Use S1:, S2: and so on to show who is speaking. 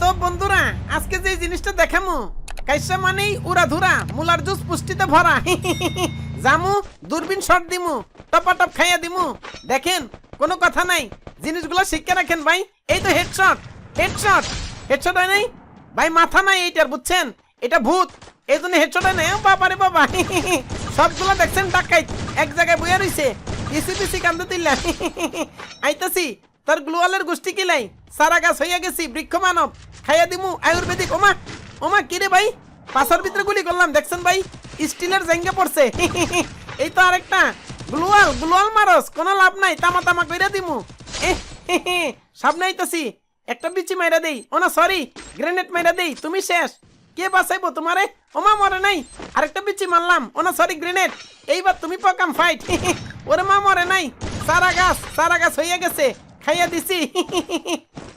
S1: তো বন্ধুরা, আজকে যে জিনিসটা দেখামু, কাইসা মানেই উড়া ধুরা মুলার জুস পুষ্টিতে ভরা। জামু, দূরবীন শট দিমু টপাটপ খাইয়া দিমু। দেখেন, কোনো কথা নাই, জিনিসগুলো শিক্ষা রাখেন ভাই। এই তো হেডশট হেডশট হেডশট হয় নাই? ভাই, মাথা নাই এইটার, বুঝছেন? এটা ভূত, এই জন্য হেডশট হয় নাই। ও বাবা রে বাবা, সবগুলো দেখছেন ডাকাই এক জায়গায় বইয়া রইছে। পিসি পিসি কান্দে দিল্লা আইতাছি, তোর গ্লোয়ালের গোষ্ঠী কিলাই সারা গাছ হইয়া গেছি বৃক্ষ মানব খাইয়া দিমু, আয়ুর্বেদিক। ওমা ওমা, কিরে ভাই? পাশার ভিতরে গুলি করলাম, দেখছেন ভাই? স্টিলের জাঙ্গা পড়ছে। এই তো আরেকটা। গ্লোয়াল গ্লোয়াল মারস, কোনো লাভ নাই, তামা তামা কইরা দিমু। সামনে আইতাছি। একটা বিচি মাইরা দেই। ও না সরি গ্রেনেড মাইরা দেই। তুমি শেষ। কে বাঁচাইবো তোমারে? ওমা, মরে নাই। আরেকটা বিচি মারলাম। ও না সরি গ্রেনেড এইবার তুমি পকাম ফাইট ওরে মা, মরে নাই। সারা গাছ সারা গাছ হইয়া গেছে। খাইয়া দিছি